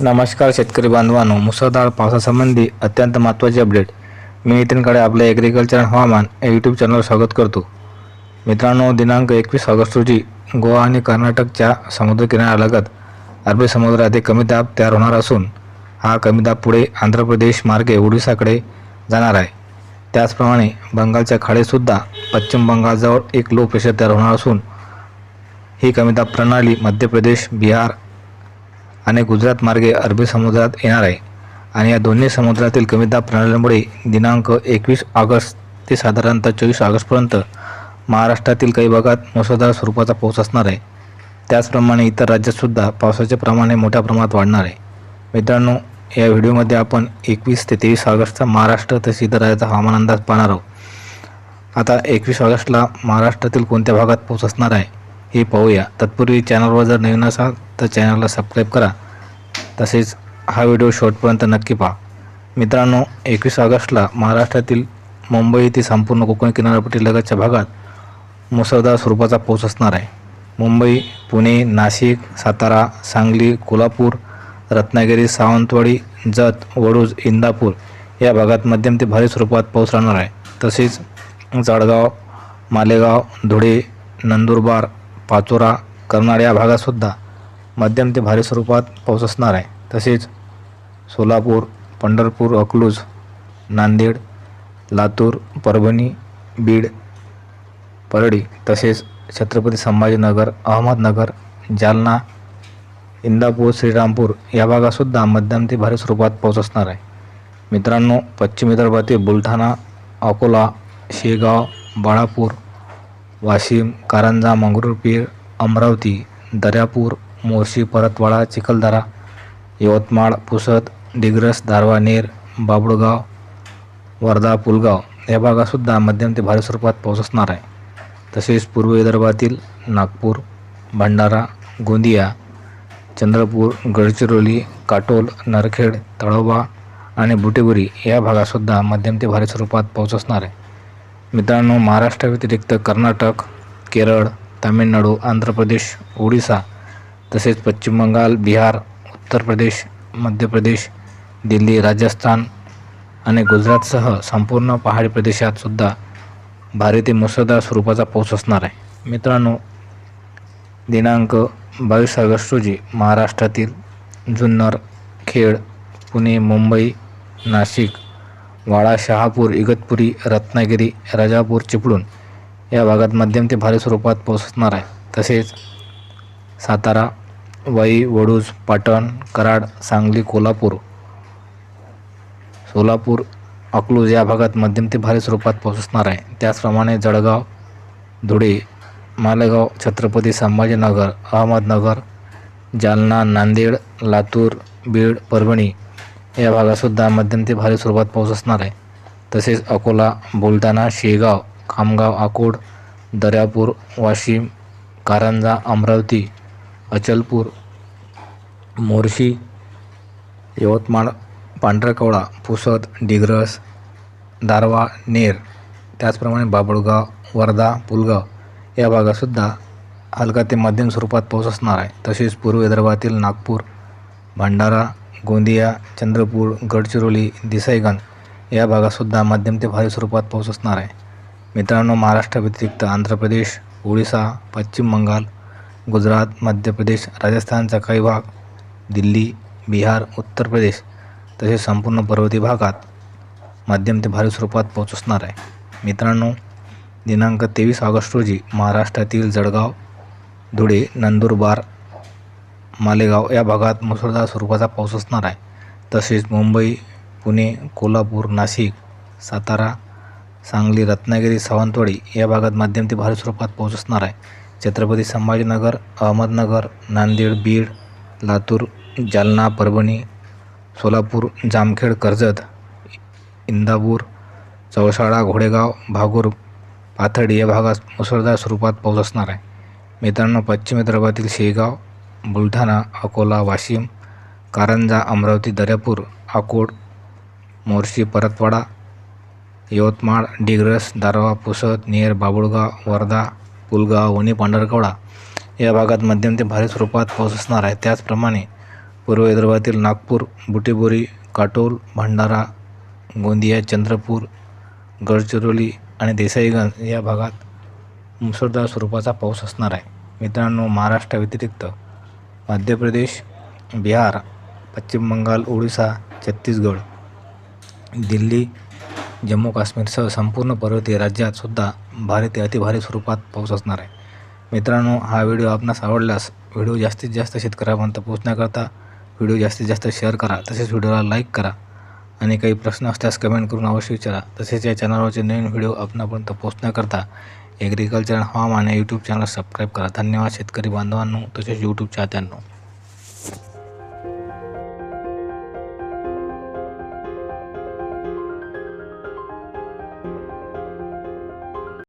नमस्कार शेतकरी बांधवांनो मुसळधार पावसासंबंधी अत्यंत महत्त्वाचे अपडेट मी नितीनकडे आपल्या ॲग्रिकल्चर हवामान या यूट्यूब चॅनलवर स्वागत करतो. मित्रांनो दिनांक एकवीस ऑगस्ट रोजी गोवा आणि कर्नाटकच्या समुद्रकिनाऱ्यालगत अरबी समुद्रात एक कमी दाब तयार होणार असून हा कमी दाब पुढे आंध्र प्रदेश मार्गे ओडिसाकडे जाणार आहे. त्याचप्रमाणे बंगालच्या खाडीसुद्धा पश्चिम बंगालजवळ एक लो प्रेशर तयार होणार असून ही कमी दाब प्रणाली मध्य प्रदेश बिहार आणि गुजरात मार्गे अरबी समुद्रात येणार आहे. आणि या दोन्ही समुद्रातील कमी दाब प्रणालीमुळे दिनांक एकवीस ऑगस्ट ते साधारणतः चोवीस ऑगस्टपर्यंत महाराष्ट्रातील काही भागात मुसळधार स्वरूपाचा पाऊस असणार आहे. त्याचप्रमाणे इतर राज्यातसुद्धा पावसाचे प्रमाण हे मोठ्या प्रमाणात वाढणार आहे. मित्रांनो या व्हिडिओमध्ये आपण एकवीस ते तेवीस ऑगस्टचा महाराष्ट्र तसेच इतर राज्याचा हवामान अंदाज पाहणार आहोत. आता एकवीस ऑगस्टला महाराष्ट्रातील कोणत्या भागात पाऊस असणार आहे? हे पाहूया. तत्पूर्वी चॅनलवर जर नवीन असाल तर चॅनलला सबस्क्राईब करा. तसेच हा व्हिडिओ शॉर्टपर्यंत नक्की पहा. मित्रांनो एकवीस ऑगस्टला महाराष्ट्रातील मुंबई ते संपूर्ण कोकण किनारपट्टी लगतच्या भागात मुसळधार स्वरूपाचा पाऊस असणार आहे. मुंबई पुणे नाशिक सातारा सांगली कोल्हापूर रत्नागिरी सावंतवाडी जत वडूज इंदापूर या भागात मध्यम ते भारी स्वरूपात पाऊस राहणार आहे. तसेच जळगाव मालेगाव धुळे नंदुरबार पाचोरा कर्नाड या भागातसुद्धा मध्यम ते भारी स्वरूपात पाऊस असणार आहे. तसेच सोलापूर पंढरपूर अकलूज नांदेड लातूर परभणी बीड परळी तसेच छत्रपती संभाजीनगर अहमदनगर जालना इंदापूर श्रीरामपूर या भागातसुद्धा मध्यम ते भारी स्वरूपात पाऊस असणार आहे. मित्रांनो पश्चिम विदर्भातील बुलढाणा अकोला शेगाव बाळापूर वाशिम कारंजा मंगरुळपीर अमरावती दर्यापूर मोर्शी परतवाडा चिखलदरा यवतमाळ पुसद डिग्रस दारवानेर बाबुळगाव वर्धा पुलगाव या भागातसुद्धा मध्यम ते भारी स्वरूपात पाऊस असणार आहे. तसेच पूर्व विदर्भातील नागपूर भंडारा गोंदिया चंद्रपूर गडचिरोली काटोल नरखेड तळोबा आणि बुटेबुरी या भागातसुद्धा मध्यम ते भारी स्वरूपात पाऊस असणार आहे. मित्रांनो महाराष्ट्राव्यतिरिक्त कर्नाटक केरळ तामिळनाडू आंध्र प्रदेश ओडिसा तसेच पश्चिम बंगाल बिहार उत्तर प्रदेश मध्य प्रदेश दिल्ली राजस्थान आणि गुजरातसह संपूर्ण पहाडी प्रदेशात सुद्धा भारी ते मुसळधार स्वरूपाचा पाऊस असणार आहे. मित्रांनो दिनांक बावीस ऑगस्ट रोजी महाराष्ट्रातील जुन्नर खेड पुणे मुंबई नाशिक वाडा शहापूर इगतपुरी रत्नागिरी राजापूर चिपळूण या भागात मध्यम ते भारी स्वरूपात पोहोचणार आहे. तसेच सातारा वाई वडूज पाटण कराड सांगली कोल्हापूर सोलापूर अकलूज या भागात मध्यम ते भारी स्वरूपात पोहोचणार आहे. त्याचप्रमाणे जळगाव धुळे मालेगाव छत्रपती संभाजीनगर अहमदनगर जालना नांदेड लातूर बीड परभणी या भागातसुद्धा मध्यम ते भारी स्वरूपात पाऊस असणार आहे. तसेच अकोला बुलढाणा शेगाव खामगाव आकोड दर्यापूर वाशिम कारंजा अमरावती अचलपूर मोर्शी यवतमाळ पांढरकवडा पुसद डिग्रस दारवा नेर त्याचप्रमाणे बाबळगाव वर्धा पुलगाव या भागातसुद्धा हलका ते मध्यम स्वरूपात पाऊस असणार आहे. तसेच पूर्व विदर्भातील नागपूर भंडारा गोंदिया चंद्रपूर गडचिरोली देसाईगंज या भागातसुद्धा मध्यम ते भारी स्वरूपात पाऊस असणार आहे. मित्रांनो महाराष्ट्राव्यतिरिक्त आंध्र प्रदेश ओडिसा पश्चिम बंगाल गुजरात मध्य प्रदेश राजस्थानचा काही भाग दिल्ली बिहार उत्तर प्रदेश तसेच संपूर्ण पर्वती भागात मध्यम ते भारी स्वरूपात पाऊस असणार आहे. मित्रांनो दिनांक तेवीस ऑगस्ट रोजी महाराष्ट्रातील जळगाव धुळे नंदुरबार मालेगाव या भागात मुसळधार स्वरूपाचा पाऊस असणार आहे. तसेच मुंबई पुणे कोल्हापूर नाशिक सातारा सांगली रत्नागिरी सावंतवाडी या भागात मध्यम ते भारी स्वरूपात पाऊस असणार आहे. छत्रपती संभाजीनगर अहमदनगर नांदेड बीड लातूर जालना परभणी सोलापूर जामखेड कर्जत इंदापूर चौसाळा घोडेगाव भागूर पाथर्डी या भागात मुसळधार स्वरूपात पाऊस असणार आहे. मित्रांनो पश्चिम विदर्भातील शेगाव बुलढाणा अकोला वाशिम कारंजा अमरावती दर्यापूर अकोट मोर्शी परतवाडा यवतमाळ डिग्रस दारवा पुसद नेर बाबुळगाव वर्धा पुलगाव वणी पांढरकवडा या भागात मध्यम ते भारी स्वरूपात पाऊस असणार आहे. त्याचप्रमाणे पूर्व विदर्भातील नागपूर बुटीबोरी काटोल भंडारा गोंदिया चंद्रपूर गडचिरोली आणि देसाईगंज या भागात मुसळधार स्वरूपाचा पाऊस असणार आहे. मित्रांनो महाराष्ट्राव्यतिरिक्त मध्य प्रदेश बिहार पश्चिम बंगाल ओडिसा छत्तीसगड दिल्ली जम्मू काश्मीरसह संपूर्ण पर्वतीय राज्यात सुद्धा भारी ते अतिभारी स्वरूपात पाऊस असणार आहे. मित्रांनो हा व्हिडिओ आपणास आवडल्यास व्हिडिओ जास्तीत जास्त शेतकऱ्यापर्यंत पोहोचण्याकरता व्हिडिओ जास्तीत जास्त शेअर करा तसेच व्हिडिओला लाईक करा आणि काही प्रश्न असल्यास कमेंट करून अवश्य विचारा. तसेच या चॅनलवरचे नवीन व्हिडिओ आपणापर्यंत पोहोचण्याकरता ॲग्रिकल्चर हवामान या यूट्यूब चॅनल सबस्क्राईब करा. धन्यवाद शेतकरी बांधवांनो तसेच यूट्यूब चाहत्यांनो